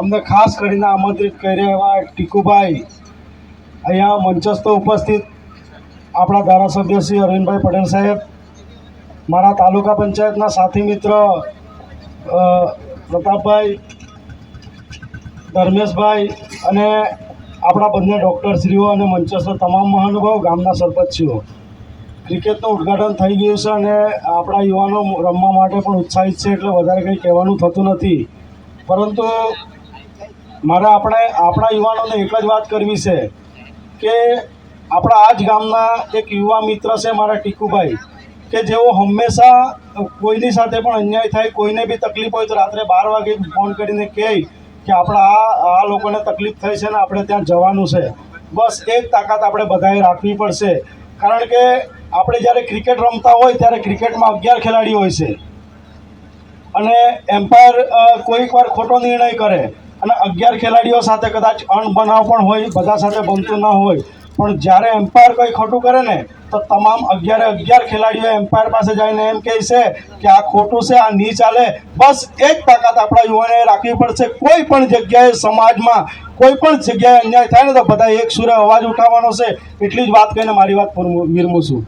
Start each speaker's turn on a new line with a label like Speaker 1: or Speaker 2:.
Speaker 1: અમને ખાસ કરીને આમંત્રિત કર્યા એવા ટીકુભાઈ અહીંયા મંચસ્થ ઉપસ્થિત આપણા ધારાસભ્ય શ્રી અરવિંદભાઈ પટેલ સાહેબ, મારા તાલુકા પંચાયતના સાથી મિત્ર પ્રતાપભાઈ, ધર્મેશભાઈ અને આપણા બંને ડૉક્ટરશ્રીઓ અને મંચસ્થ તમામ મહાનુભાવ ગામના સરપંચશ્રીઓ. ક્રિકેટનું ઉદ્ઘાટન થઈ ગયું છે અને આપણા યુવાનો રમવા માટે પણ ઉત્સાહિત છે એટલે વધારે કંઈ કહેવાનું થતું નથી. પરંતુ મારે આપણે, આપણા યુવાનોને એક જ વાત કરવી છે કે આપણા આ જ ગામના એક યુવા મિત્ર છે મારા ટીકુભાઈ, કે જેઓ હંમેશા કોઈની સાથે પણ અન્યાય થાય, કોઈને બી તકલીફ હોય તો રાત્રે બાર વાગે ફોન કરીને કહે કે આપણા આ આ લોકોને તકલીફ થઈ છે ને આપણે ત્યાં જવાનું છે. બસ એક તાકાત આપણે બધાએ રાખવી પડશે. કારણ કે આપણે જ્યારે ક્રિકેટ રમતા હોય ત્યારે ક્રિકેટમાં અગિયાર ખેલાડી હોય છે. અને એમ્પાયર કોઈક વાર ખોટો નિર્ણય કરે અને અગિયાર ખેલાડીઓ સાથે કદાચ અણબનાવ પણ હોય, બધા સાથે બનતું ન હોય, પણ જ્યારે એમ્પાયર કંઈ ખોટું કરે ને, તો તમામ અગિયારે અગિયાર ખેલાડીઓ એમ્પાયર પાસે જઈને એમ કહે છે કે આ ખોટું છે, આ નહીં ચાલે. બસ એ જ તાકાત આપણા યુવાને રાખવી પડશે. કોઈ પણ જગ્યાએ સમાજમાં કોઈ પણ જગ્યાએ અન્યાય થાય ને તો બધા એક સુરે અવાજ ઉઠાવવાનો છે. એટલી જ વાત કહીને મારી વાત પર વિરમું છું.